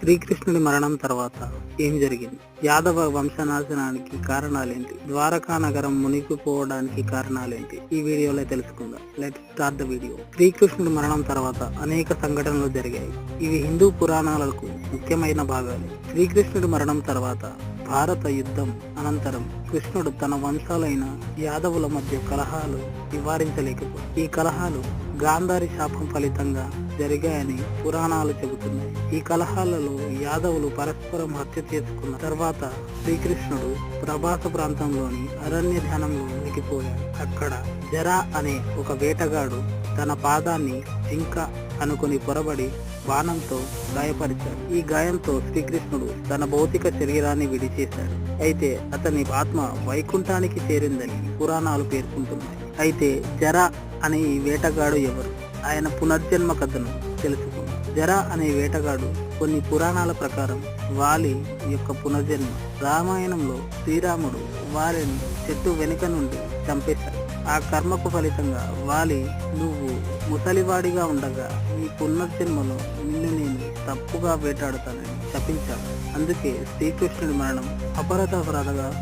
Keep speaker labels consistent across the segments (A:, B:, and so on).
A: శ్రీకృష్ణుడి మరణం తర్వాత ఏం జరిగింది? యాదవ వంశనాశనానికి కారణాలేంటి? ద్వారకా నగరం మునిగిపోవడానికి కారణాలేంటి? ఈ వీడియోలో తెలుసుకుందాం. లెట్ స్టార్ట్ ద వీడియో శ్రీకృష్ణుడి మరణం తర్వాత అనేక సంఘటనలు జరిగాయి. ఇవి హిందూ పురాణాలకు ముఖ్యమైన భాగాలు. శ్రీకృష్ణుడి మరణం తర్వాత భారత యుద్ధం అనంతరం కృష్ణుడు తన వంశాలైన యాదవుల మధ్య కలహాలు నివారించలేకపోయి ఈ కలహాలు గాంధారి శాపం ఫలితంగా జరిగాయని పురాణాలు చెబుతున్నాయి. ఈ కలహాలలో యాదవులు పరస్పరం హత్య చేసుకున్న తర్వాత శ్రీకృష్ణుడు ప్రభాస ప్రాంతంలోని అరణ్య ధ్యానంలో ఉనికిపోయాడు అక్కడ జరా అనే ఒక వేటగాడు తన పాదాన్ని జింక అనుకుని పొరబడి బాణంతో గాయపరిచాడు. ఈ గాయంతో శ్రీకృష్ణుడు తన భౌతిక శరీరాన్ని విడిచేశాడు. అయితే అతని ఆత్మ వైకుంఠానికి చేరిందని పురాణాలు పేర్కొంటున్నాయి. అయితే జర అనే ఈ వేటగాడు ఎవరు? ఆయన పునర్జన్మ కథను తెలుసుకుందాం. జర అనే వేటగాడు కొన్ని పురాణాల ప్రకారం వాలి యొక్క పునర్జన్మ. రామాయణంలో శ్రీరాముడు వారిని చెట్టు వెనుక నుండి చంపేశాడు. ఆ కర్మకు ఫలితంగా వాలి నువ్వు ముసలివాడిగా ఉండగా ఈ పునర్జన్మలో నిన్ను నేను తప్పుగా వేటాడుతానని శపించాడు అందుకే శ్రీకృష్ణుడి మరణం అపరదపరదగా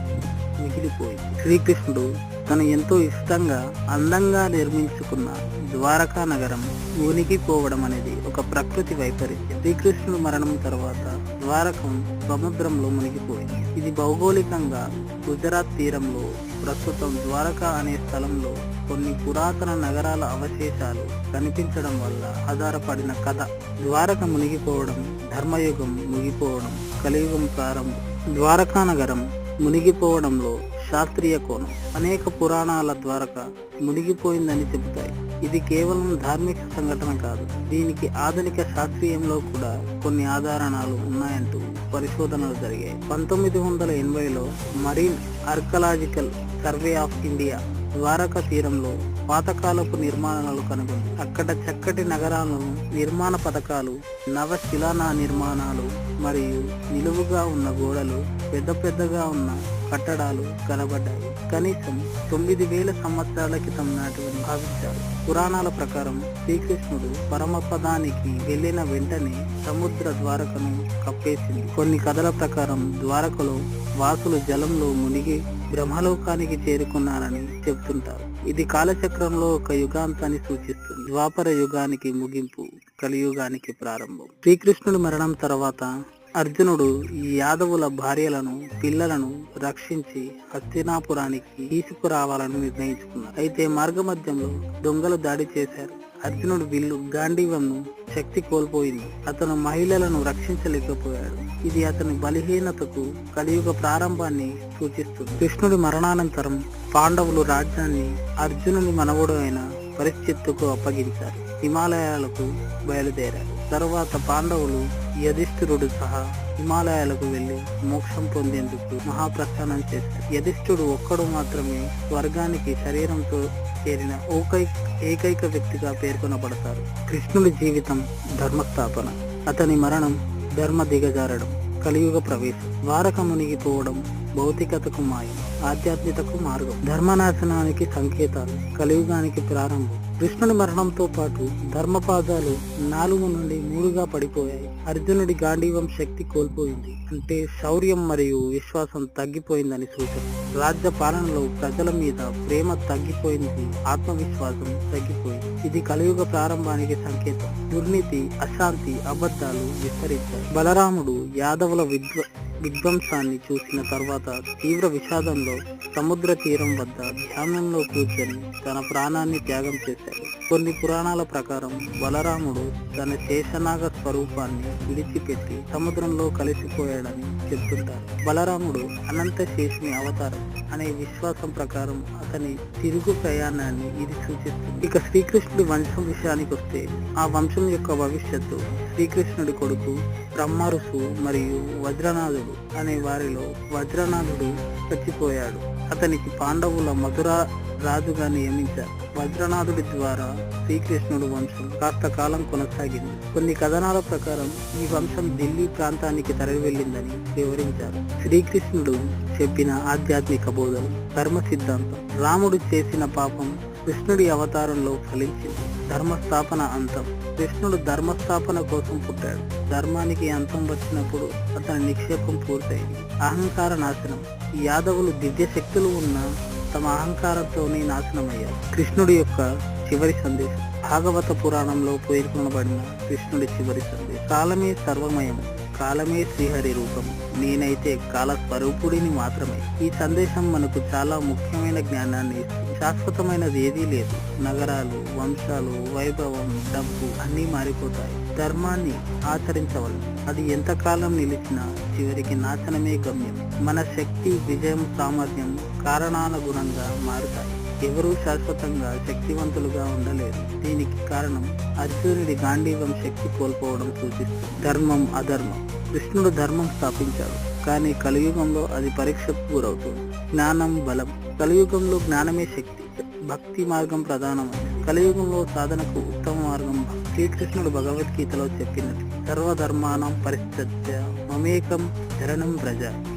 A: మిగిలిపోయింది. శ్రీకృష్ణుడు తను ఎంతో ఇష్టంగా అందంగా నిర్మించుకున్న ద్వారకా నగరం ఉనికిపోవడం అనేది ఒక ప్రకృతి వైపరీత్యం. శ్రీకృష్ణుడు మరణం తర్వాత ద్వారకం సముద్రంలో మునిగిపోయింది. ఇది భౌగోళికంగా గుజరాత్ తీరంలో ప్రస్తుతం ద్వారకా అనే స్థలంలో కొన్ని పురాతన నగరాల అవశేషాలు కనిపించడం వల్ల ఆధారపడిన కథ. ద్వారక మునిగిపోవడం ధర్మయుగం ముగిపోవడం కలియుగం ప్రారంభం. ద్వారకా నగరం మునిగిపోవడంలో శాస్త్రీయ కోణం. అనేక పురాణాల ద్వారక మునిగిపోయిందని చెబుతాయి. ఇది కేవలం ధార్మిక సంఘటన కాదు. దీనికి ఆధునిక శాస్త్రీయంలో కూడా కొన్ని ఆధారణాలు ఉన్నాయంటూ పరిశోధనలు జరిగాయి. పంతొమ్మిది వందల ఎనభైలో marine archaeological survey of India Dwarka తీరంలో పాతకాలపు నిర్మాణాలు కనుగొంది. అక్కడ చక్కటి నగరాలను నిర్మాణ పథకాలు నవశిలానా నిర్మాణాలు మరియు నిలువుగా ఉన్న గోడలు పెద్ద పెద్దగా ఉన్న కట్టడాలు కనబడ్డాయి. కనీసం తొమ్మిది వేల సంవత్సరాల క్రితం నాటివని భావించారు. పురాణాల ప్రకారం శ్రీకృష్ణుడు పరమపదానికి వెళ్ళిన వెంటనే సముద్ర ద్వారకను కప్పేసింది. కొన్ని కథల ప్రకారం ద్వారకలో వాసులు జలంలో మునిగి బ్రహ్మలోకానికి చేరుకున్నారని చెబుతుంటారు. ఇది కాలచక్రంలో ఒక యుగాంతాన్ని సూచిస్తుంది. ద్వాపర యుగానికి ముగింపు. కలియుగానికి ప్రారంభం. శ్రీకృష్ణుడు మరణం తర్వాత అర్జునుడు ఈ యాదవుల భార్యలను పిల్లలను రక్షించి హస్తినాపురానికి తీసుకురావాలని నిర్ణయించుకున్నారు అయితే మార్గమధ్యంలో దొంగలు దాడి చేశారు. అర్జునుడు విల్లు గాంధీవంను శక్తి కోల్పోయింది. అతను మహిళలను రక్షించలేకపోయాడు. ఇది అతని బలహీనతకు కలియుగ ప్రారంభాన్ని సూచిస్తుంది. కృష్ణుడి మరణానంతరం పాండవులు రాజ్యాన్ని అర్జునుని మనవుడు అయిన పరిస్థితుకు అప్పగించారు. హిమాలయాలకు బయలుదేరారు. తర్వాత పాండవులు యధిష్ఠురుడు సహా హిమాలయాలకు వెళ్ళి మోక్షం పొందేందుకు మహాప్రస్థానం చేశారు. యధిష్ఠుడు ఒక్కడు మాత్రమే స్వర్గానికి శరీరంతో చేరిన ఓకై ఏకైక వ్యక్తిగా పేర్కొనబడతారు. కృష్ణుడి జీవితం ధర్మస్థాపన. అతని మరణం ధర్మ దిగజారడం కలియుగ ప్రవేశం. వారక మునిగిపోవడం భౌతికతకు మాయం ఆధ్యాత్మికతకు మార్గం ధర్మనాశనానికి సంకేతాలు కలియుగానికి ప్రారంభం. కృష్ణుని మరణంతో పాటు ధర్మపాదాలు నాలుగు నుండి మూడుగా పడిపోయాయి. అర్జునుడి గాంధీవం శక్తి కోల్పోయింది. అంటే శౌర్యం మరియు విశ్వాసం తగ్గిపోయిందని సూచన. రాజ్య పాలనలో ప్రజల మీద ప్రేమ తగ్గిపోయింది. ఆత్మవిశ్వాసం తగ్గిపోయింది. ఇది కలియుగ ప్రారంభానికి సంకేతం. దుర్నీతి అశాంతి అబద్ధాలు విస్తరించాయి. బలరాముడు యాదవుల విద్వ విధ్వంసాన్ని చూసిన తర్వాత తీవ్ర విషాదంలో సముద్ర తీరం వద్ద ధ్యానంలో కూర్చొని తన ప్రాణాన్ని త్యాగం చేశాడు. కొన్ని పురాణాల ప్రకారం బలరాముడు తన శేషనాగ స్వరూపాన్ని విడిచిపెట్టి సముద్రంలో కలిసిపోయాడని చెప్తుంటారు. బలరాముడు అనంత శేషుని అవతారం అనే విశ్వాసం ప్రకారం అతని తిరుగు ప్రయాణాన్ని ఇది సూచిస్తుంది. ఇక శ్రీకృష్ణుడి వంశం విషయానికి వస్తే ఆ వంశం యొక్క భవిష్యత్తు శ్రీకృష్ణుడి కొడుకు బ్రహ్మరుసు మరియు వజ్రనాథుడు అనే వారిలో వజ్రనాథుడు చచ్చిపోయాడు. అతనికి పాండవుల మధుర రాజుగా నియమించారు వజ్రనాథుడి ద్వారా శ్రీకృష్ణుడు వంశం కాస్త కాలం కొనసాగింది. కొన్ని కథనాల ప్రకారం ఈ వంశం ఢిల్లీ ప్రాంతానికి తరలి వెళ్ళిందని వివరించారు. శ్రీకృష్ణుడు చెప్పిన ఆధ్యాత్మిక బోధలు ధర్మ సిద్ధాంతం రాముడు చేసిన పాపం కృష్ణుడి అవతారంలో ఫలించింది. ధర్మస్థాపన అంతం. కృష్ణుడు ధర్మస్థాపన కోసం పుట్టాడు. ధర్మానికి అంతం వచ్చినప్పుడు అతని నిక్షేపం పూర్తయింది. అహంకార నాశనం. యాదవులు దివ్య శక్తులు ఉన్న తమ అహంకారంతోనే నాశనమయ్యారు. కృష్ణుడి యొక్క చివరి సందేశం. భాగవత పురాణంలో పేర్కొనబడిన కృష్ణుడి చివరి సందేశం. కాలమే సర్వమయం కాలమే శ్రీహరి రూపం. నేనైతే కాల స్వరూపుడిని మాత్రమే. ఈ సందేశం మనకు చాలా ముఖ్యమైన జ్ఞానాన్ని ఇస్తుంది. శాశ్వతమైనది ఏదీ లేదు. నగరాలు వంశాలు వైభవం డబ్బు అన్నీ మారిపోతాయి. ధర్మాన్ని ఆచరించవలను అది ఎంతకాలం నిలిచినా చివరికి నాశనమే గమ్యం. మన శక్తి విజయం సామర్థ్యం కారణానుగుణంగా మారుతాయి. ఎవరూ శాశ్వతంగా శక్తివంతులుగా ఉండలేరు. దీనికి కారణం అర్జునుడి గాంధీవం శక్తి కోల్పోవడం సూచిస్తుంది. ధర్మం అధర్మం. కృష్ణుడు ధర్మం స్థాపించాడు కానీ కలియుగంలో అది పరీక్షకు గురవుతుంది. జ్ఞానం బలం. కలియుగంలో జ్ఞానమే శక్తి. భక్తి మార్గం ప్రధానమైనది. కలియుగంలో సాధనకు ఉత్తమ మార్గం శ్రీకృష్ణుడు భగవద్గీతలో చెప్పినట్టు సర్వధర్మానం పరిస్థిత్య మమేకం శరణం ప్రజ.